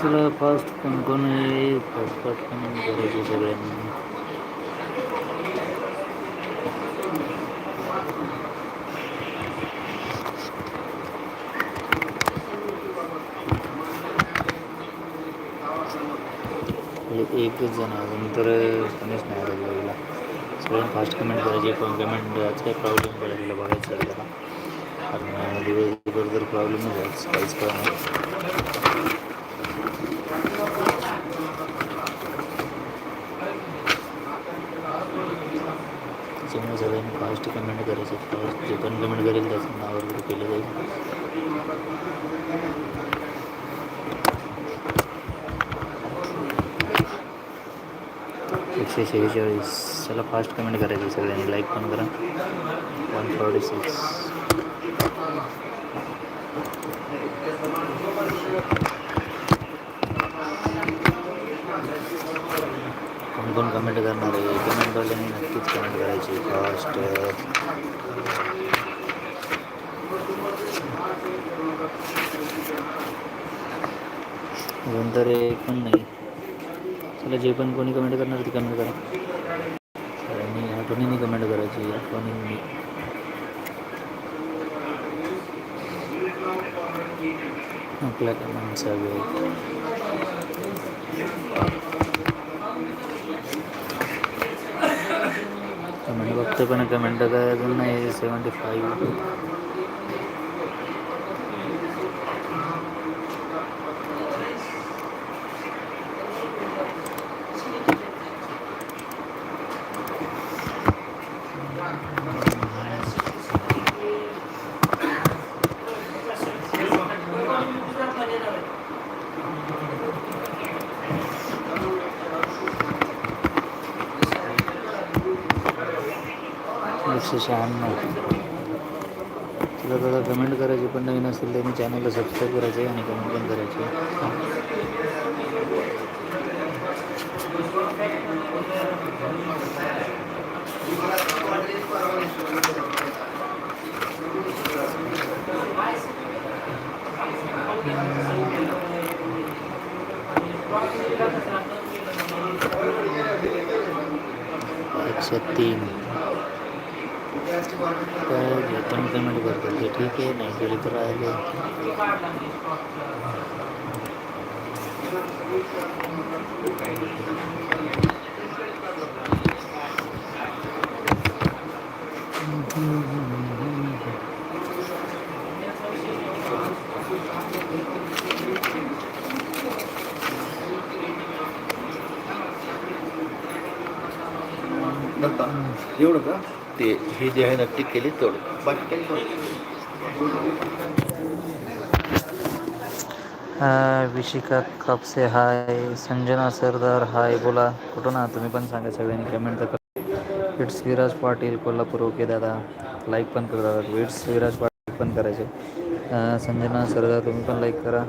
चला फास्ट कोण कोण आहे? फास्ट कोण करायचे सगळ्यांनी. एकच जण अजून तर कोणीच नाही आलेला सगळ्यांनी फास्ट कमेंट करायची पण कमेंट काही प्रॉब्लेम पडलेला बघायचं आहे त्याला कारण दिवसभर जर प्रॉब्लेम झालाच काहीच कळणार त्याच्यामुळे सगळ्यांनी फास्ट कमेंट करायचे फास्ट जे पण कमेंट करेल त्याचं नाव वगैरे केलं जाईल एकशे शेहेचाळीस चला फास्ट कमेंट करायची सगळ्यांनी. लाईक पण करा. वन फॉर्टी सिक्स कोण कोण कमेंट करणार आहे? कमेंटवाल्यांनी नक्कीच कमेंट करायची. फास्ट अजून तर एक पण नाही. चला जे पण कोणी कमेंट करणार ती कमेंट करा. आणि आठवणीने कमेंट करायची आठवणीने आपल्या कमेंट्स हवे कमेंट बघतो पण कमेंट काय अजून नाही सेवन्टी फाईव्ह एकशे शहाण्णव. तुला दादा कमेंट करायची पण नवीन असेल त्यांनी चॅनलला सबस्क्राईब करायचं आहे आणि कमेंट पण करायची एकशे तीन. काय जे पण पेमेंट करतात ते ठीक आहे नाही केली तर राहिले एवढं का ते हे जे आहे नक्की केली तेवढं. बाकी काही विशिका कापसे हाय. संजना सरदार हाय. बोला कुठं ना तुम्ही? पण सांगा सगळ्यांनी कमेंट तर करा. इट्स विराज पाटील कोल्हापूर. ओके दादा. लाईक पण करा. विट्स इट्स विराज पाटील पण करायचे. संजना सरदार तुम्ही पण लाईक करा.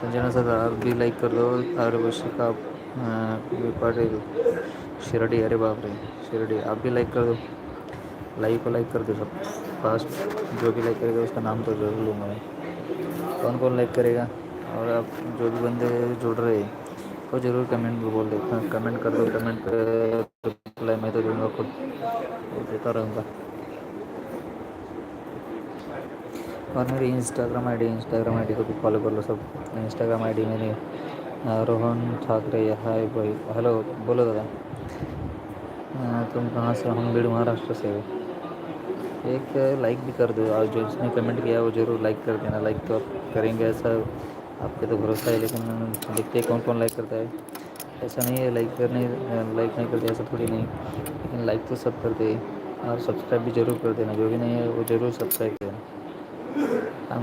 संजना सरदार बी लाईक करतो. अरे विशिका पाटील शिरडी, अरे बाप रे शिरडी। आप भी लाइक कर दो। लाइक को लाइक कर दो सब। फास्ट जो भी लाइक करेगा उसका नाम तो ज़रूर लूँगा मैं। कौन कौन लाइक करेगा? और आप जो भी बंदे जुड़ रहे हैं, वो ज़रूर कमेंट बोल देता कमेंट कर दो कमेंट रिप्लाई मैं तो दूँगा खुद। देता रहूँगा। और मेरी इंस्टाग्राम आईडी इंस्टाग्राम आईडी को भी फॉलो कर लो सब। इंस्टाग्राम आईडी मेरी रोहन ठाकरे हाय भाई हेलो बोलो दादा। तुम कहाँ से हम भीड़ महाराष्ट्र से हो। एक लाइक भी कर दो। और जो जिसने कमेंट किया वो ज़रूर लाइक कर देना। लाइक तो आप करेंगे ऐसा। आपके तो भरोसा है, लेकिन देखते हैं कौन कौन लाइक करता है। ऐसा नहीं है लाइक करने लाइक नहीं करते, ऐसा थोड़ी नहीं। लेकिन लाइक तो सब करते हैं। और सब्सक्राइब भी ज़रूर कर देना। जो भी नहीं है, वो ज़रूर सब्सक्राइब करना। हम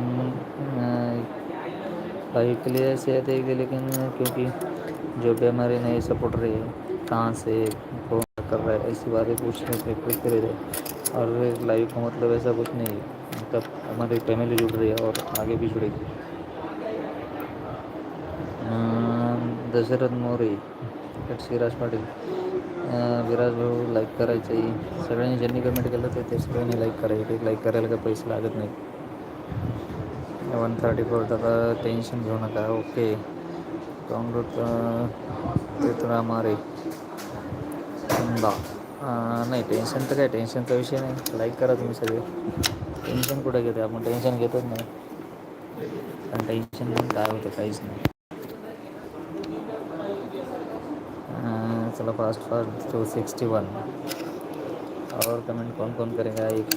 भाई के लिए ऐसे आते लेकिन, क्योंकि जो भी हमारे नए सपोर्टर है, कहाँ से कर रहा है ऐसी बातें पूछने से पूछते रहते और लाइफ का मतलब ऐसा कुछ नहीं है। मतलब हमारी फैमिली जुड़ रही है और आगे भी जुड़ेगी। दशरथ मोरे श्रीराज पाटील विराज भाऊ लाईक करायचं सगळ्यांनी ज्यांनी कमेंट केलं ते ते सगळ्यांनी लाईक करायचं ते लाईक करायला काही पैसे लागत नाही वन थर्टी फोर दादा टेन्शन घेऊ नका. ओके कामृत ते तर आमारे बा नाही टेन्शन तर काय टेन्शनचा विषय नाही. लाईक करा तुम्ही सगळे. टेन्शन कुठे घेते आपण? टेन्शन घेतच नाही. पण टेन्शन काय होतं काहीच नाही. चला fast fast two sixty one और कमेंट कौन कौन करेगा? एक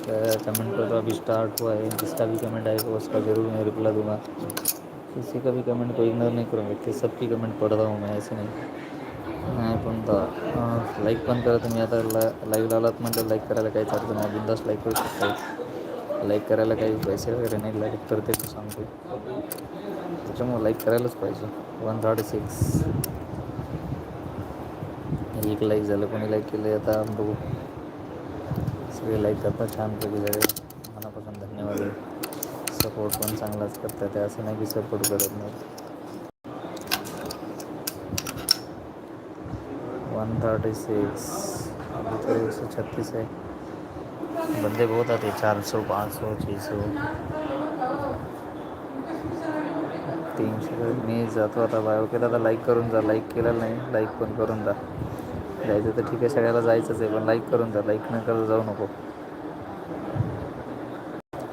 कमेंट तो अभी स्टार्ट हुआ है. जिसका भी कमेंट आएगा उसका ज़रूर मैं रिप्लाई दूंगा. किसी का भी कमेंट को इग्नोर नहीं करूँगा. कि सबकी कमेंट पढ़ रहा हूँ मैं ऐसे नाही. नाही पण लाईक पण करा तुम्ही. आता ला लाईव्ह आलात म्हणजे लाईक करायला काहीच अर्थ नाही. बिंदास लाईक करू शकता. लाईक करायला काही पैसे वगैरे नाही. लाईक करते ते सांगते. त्याच्यामुळे लाईक करायलाच पाहिजे. वन थर्टी सिक्स एक लाईक झालं कोणी लाईक केलं आता बघू. सगळे लाईक करतात छानपैकी सगळे. मनापासून धन्यवाद. सपोर्ट पण चांगलाच करतात. ते असं नाही की सपोर्ट करत नाही वन थर्टी सिक्स अभी तो एक सौ छत्तीस है। बंदे बहुत आते चार सौ पाँच सौ छः सौ। तीनशे मी जातो आता बायो केला तर लाईक करून जा लाईक केलं नाही लाईक पण करून जा? जायचं तर ठीक आहे सगळ्याला जायचंच आहे पण लाईक करून जा लाईक न करता जाऊ नको।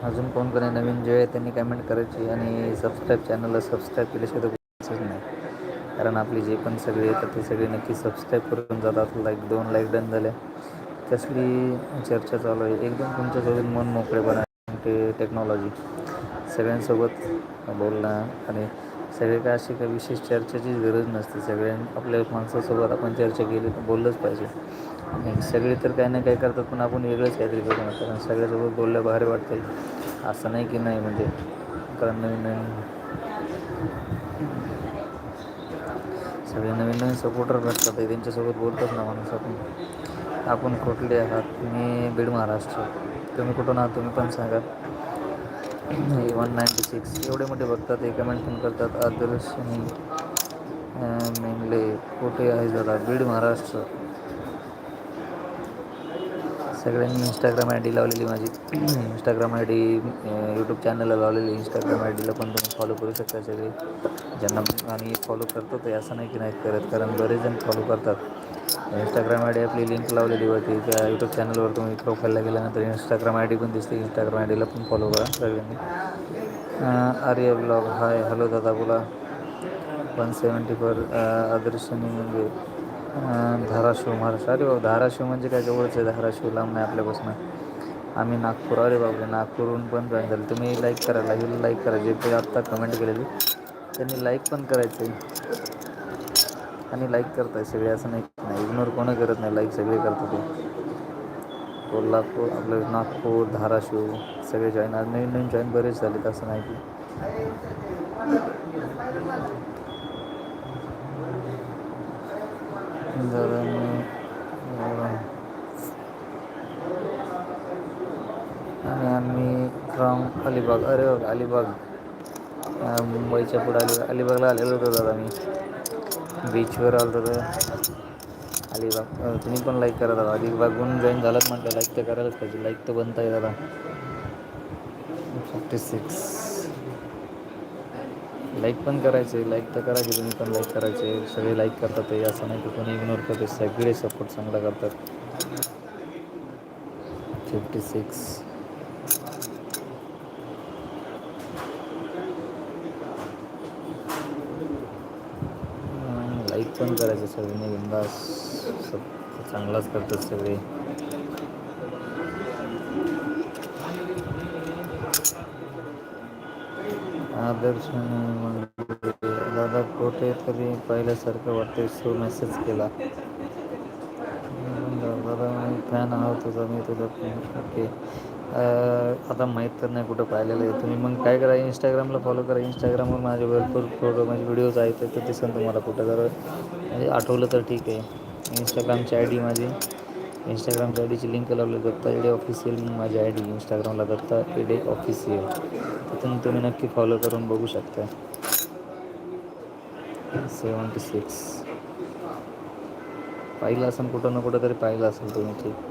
अजून कोण कोणी नवीन जे आहे त्यांनी कमेंट करायची आणि सबस्क्राईब चॅनलला सबस्क्राईब केल्याशिवाय तर नाही. कारण आपली जे पण सगळे येतात ते सगळे नक्की सबस्क्राईब करून जातात लाईक दोन लाईक डन झाल्या कसली चर्चा चालू आहे? एकदम तुमच्यासोबत मन मोकळेपणा ते टेक्नॉलॉजी सगळ्यांसोबत बोलणं आणि सगळे काय अशी काही विशेष चर्चेचीच गरज नसते. सगळ्यां आपल्या माणसासोबत आपण चर्चा केली तर बोललंच पाहिजे. आणि सगळे तर काही ना काही करतात पण आपण वेगळंच काहीतरी करू नका. कारण सगळ्यासोबत बोललं भारी वाटतं असं नाही की नाही म्हणजे कारण नवीन नवीन सगळे नवीन नवीन सपोर्टर भेटतात ते त्यांच्यासोबत बोलतात ना माणूस आपण. आपण कुठले आहात? मी बीड महाराष्ट्र. तुम्ही कुठून आहात? तुम्ही पण सांगा. वन नाईंटी सिक्स एवढे मोठे बघतात हे कमेंट पण करतात. आदर्श मेनले कुठे आहे जरा? बीड महाराष्ट्र. सगळ्यांनी इंस्टाग्राम आय डी लावलेली माझी. इंस्टाग्राम आय डी यूट्यूब चॅनलला लावलेली. इंस्टाग्राम आय डीला पण तुम्ही फॉलो करू शकता सगळे. ज्यांना आणि फॉलो करतो ते असं नाही की नाही करत कारण बरेच जण फॉलो करतात. इंस्टाग्राम आय डी आपली लिंक लावलेली होती त्या यूट्यूब चॅनलवर तुम्ही प्रोफाईलला गेल्यानंतर इंस्टाग्राम आय डी पण दिसते. इंस्टाग्राम आय डीला पण फॉलो करा सगळ्यांनी. आर्य ब्लॉग हाय हॅलो दादा बोला. वन सेवन्टी फोर आदर्शनी म्हणजे धाराशिव महाराष्ट्र. अरे बाबा धाराशिव म्हणजे काय? जवळच आहे धाराशिव लांब नाही आपल्यापासून. आम्ही नागपूर अरे बाबा नागपूरहून पण जॉईन झालं. तुम्ही लाईक करा लाईव्हला लाईक करा. जे ते आत्ता कमेंट केलेली त्यांनी लाईक पण करायचं. आहे आणि लाईक करताय सगळे असं नाही नाही. इग्नोर कोणी करत नाही लाईक सगळे करतात ते. कोल्हापूर आपलं नागपूर धाराशिव सगळे जॉईन आज नवीन नवीन जॉईन बरेच झालेत असं नाही की जरा मी- जरा- आणि आम्ही फ्रॉम अलिबाग. अरे अलिबाग. मुंबईच्या पुढे अलिबाग. अलिबागला आलेलो होतो दादा मी. बीचवर आलो होतो. अलिबाग. तुम्ही पण लाईक करा दादा. अलिबागहून जॉईन झालात म्हटलं लाईक तर करायलाच पाहिजे. लाईक तर बनत आहे दादा. फिफ्टी सिक्स लाईक पण करायचे लाईक तर करा की तुम्ही पण लाईक करायचे. सगळे लाईक करतात ते असं नाही की कोणी इग्नोर करते सगळे सपोर्ट चांगला करतात. फिफ्टी सिक्स लाईक पण करायचं सगळे बिंदास. चांगलाच करतात सगळे. दर्शन दादा कुठे तरी पहिल्यासारखं वाटते सो मेसेज केला. दादा मी फॅन आहोत तुझा मी तुझा ओके आता माहीत तर नाही कुठं पाहिलेलं आहे. तुम्ही मग काय करा इंस्टाग्रामला फॉलो करा. इंस्टाग्रामवर माझे भरपूर फोटो म्हणजे व्हिडिओज आहेत तर दिसेल तुम्हाला कुठं. जर म्हणजे आठवलं तर ठीक आहे. इंस्टाग्रामची आय डी माझी. इंस्टाग्रामच्या आय डीची लिंक लावली दत्ता एडे ऑफिशियल म्हणून माझी आय डी इंस्टाग्रामला दत्ता एडे ऑफिशियल तिथून तुम्ही नक्की फॉलो करून बघू शकता. सेवन्टी सिक्स पाहिलं असेल कुठं ना कुठं तरी पाहिलं असेल तुम्ही ठीक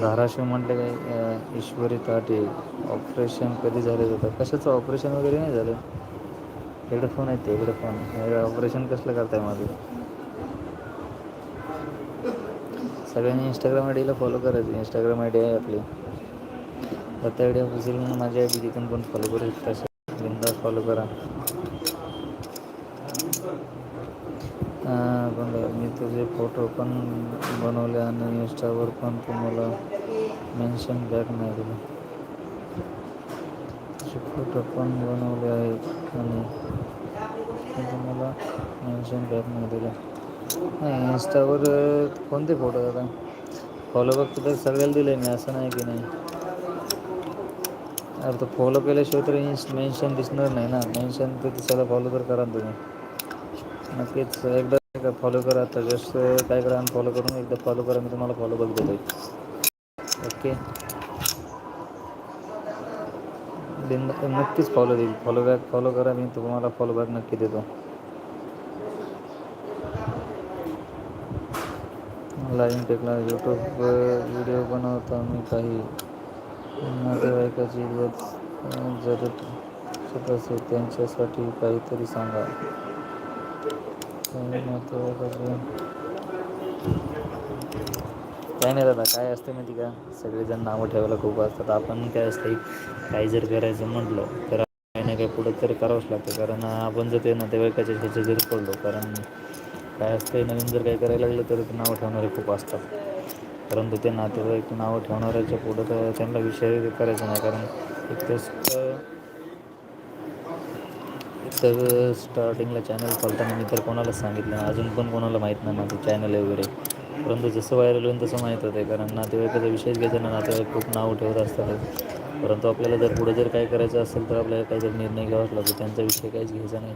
धाराशिव म्हटलं काय ईश्वरी ताटे ऑपरेशन कधी झालं होतं? कशाचं ऑपरेशन वगैरे नाही झालं? हेडफोन आहेत ते हेडफोन. हे ऑपरेशन कसलं करताय माझं सगळ्यांनी इंस्टाग्राम आय डीला फॉलो करायचं. इंस्टाग्राम आय डी आहे आपली. दत्ता आय डी ऑफिशियल म्हणून माझी आय डी तिथून पण फॉलो करू शकता. बिंदास फॉलो करा. पण मी तुझे फोटो पण बनवले आणि इंस्टावर पण तुम्हाला मेन्शन बॅक नाही दिलं. तुझे फोटो पण बनवले आहेत आणि तुम्हाला मेन्शन बॅक नाही दिलं. नाही इंस्टावर कोणते फोटो आता? फॉलो बघतो तर सगळ्याला दिलं आहे मी असं नाही की नाही. अरे तो फॉलो केल्याशिवाय तर इन्स्ट मेन्शन दिसणार नाही ना. मेन्शन तर दिसायला फॉलो तर करा ना तुम्ही. नक्कीच एकदा फॉलो करा. आता जस्ट काय करा फॉलो करून एकदा फॉलो करा मी तुम्हाला फॉलो बघ देतो ओके. नक्कीच फॉलो देईल. फॉलो बॅक फॉलो करा मी तुम्हाला फॉलो बॅक नक्की देतो. लाईन टेकला यूट्यूब व्हिडिओ बनवता मी काही. नातेवाईकाची जरूर. जरत असेल त्यांच्यासाठी काहीतरी सांगा. काय नाही दादा काय असतं माहिती का? सगळेजण नावं ठेवायला खूप असतात. आपण काय असते काही जर करायचं म्हटलं तर काही ना काही पुढं तरी करावंच लागतं. कारण आपण जर ते नातेवाईकाच्या ह्याच्या जरी पडलो कारण काय असतं नवीन जर काही करायला लागलं तर ते नावं ठेवणारे खूप असतात. परंतु ते नातेवाईक नावं ठेवणाऱ्याच्या पुढं तर त्यांना विषय करायचा नाही. कारण एक तर स्टार्टिंगला चॅनल चालताना मी तर कोणालाच सांगितलं नाही. अजून पण कोणाला माहीत नाही माझं चॅनल आहे वगैरे. परंतु जसं व्हायरल होईल तसं माहीत होतं कारण नातेवाईकाचा विषयच घ्यायचा ना नातेवाईक खूप नाव ठेवत असतात. परंतु आपल्याला जर पुढे जर काय करायचं असेल तर आपल्याला काही जर निर्णय घ्यावाच लागतो. त्यांचा विषय काहीच घ्यायचा नाही.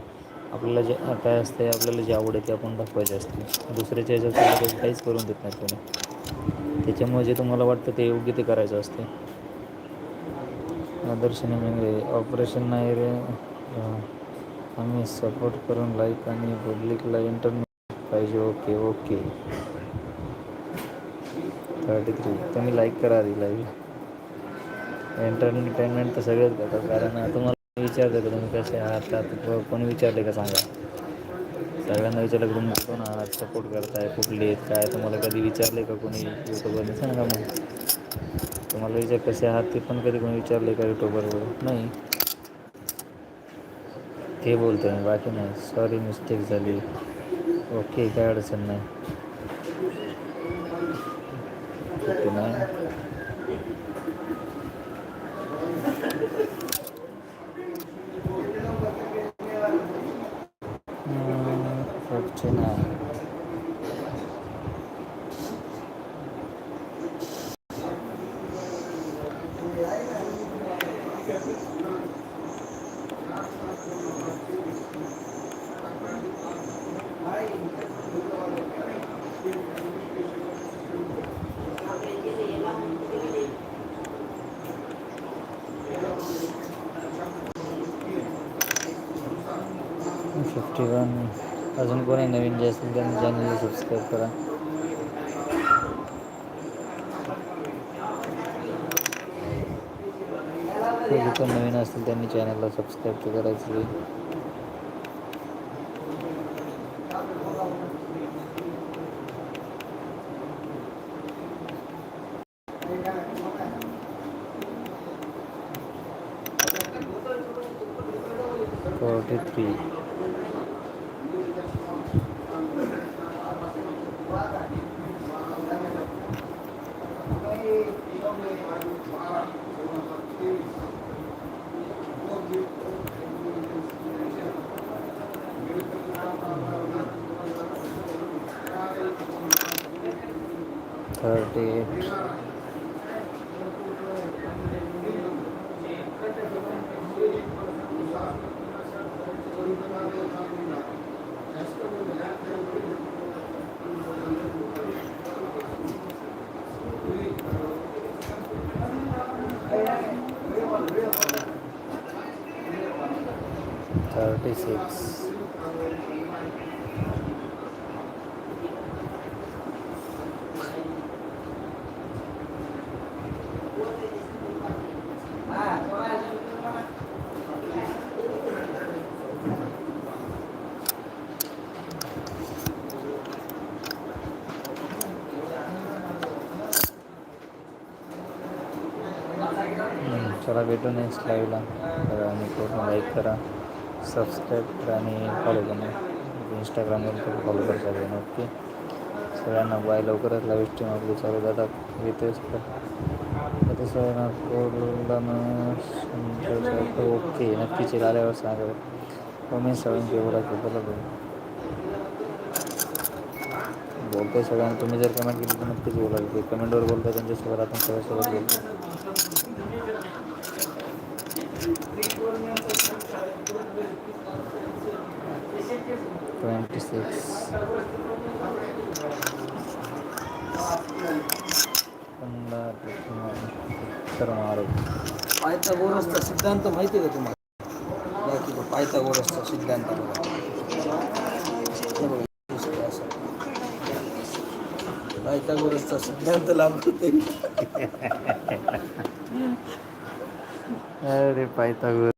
आपल्याला जे काय असते आपल्याला जे आवड आहे ते आपण दाखवायचे असते. दुसऱ्याच्या ह्याच्यात काहीच करून देत नाही कोणी. त्याच्यामुळे जे तुम्हाला वाटतं ते योग्य ते करायचं असते. आदर्शने म्हणजे ऑपरेशन नाही रे. आम्ही सपोर्ट करून लाईक आणि पब्लिकला इंटरनेट पाहिजे. ओके ओके थर्टी थ्री तुम्ही लाईक करा आधी लाईव्ह एंटरटेनमेंट तर सगळेच करतात. कारण तुम्हाला विचारलं का तुम्ही कसे आहात? का कोणी विचारले का सांगा? सगळ्यांना विचारलं की तुम्ही कोण आहात? सपोर्ट करताय? कुठले आहेत? काय? तुम्हाला कधी विचारले का कोणी यूट्यूबवरती सांगा मग. तुम्हाला विचार कसे आहात ते पण कधी कोणी विचारले का यूट्यूबवर नाही. ते बोलतो मी बाकी नाही. सॉरी मिस्टेक झाली. ओके काय अडचण नाही. फिफ्टी फिफ्टी वन अजून नवीन जे असेल त्यांनी चॅनलला सबस्क्राईब करा. असेल त्यांनी चॅनलला सबस्क्राईब तर करायचं forty three thirty eight thirty six चला भेटू नेक्स्ट लाईव्हला आणि पूर्ण लाईक करा. सबस्क्राईब करा आणि फॉलो करा. इंस्टाग्रामवर पण फॉलो करा सगळ्यांना ओके सगळ्यांना बाय लवकरच लाईव्ह स्ट्रीम आपली चालू जातात येतेच तर सगळ्यांना ओके नक्कीच येईल. आल्यावर सांगा. मी सगळ्यांची बोला की बोला बोलतो सगळ्यांना. तुम्ही जर कमेंट केली तर नक्कीच बोलायला कमेंटवर बोलतो त्यांच्यासोबत आपण सगळ्यासोबत बोलतो ट्वेंटी सिक्स तर मारो पायथागोरसचा सिद्धांत माहिती आहे का तुम्हाला बाकी तो पायथागोरसचा सिद्धांत बघा हे बघा, दिसतंय असं. पायथागोरसचा सिद्धांत लागतो ते अरे पायथागोरस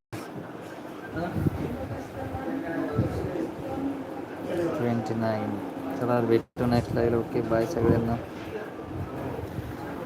चला भेटू नेक्स्ट लाईव्ह ओके बाय सगळ्यांना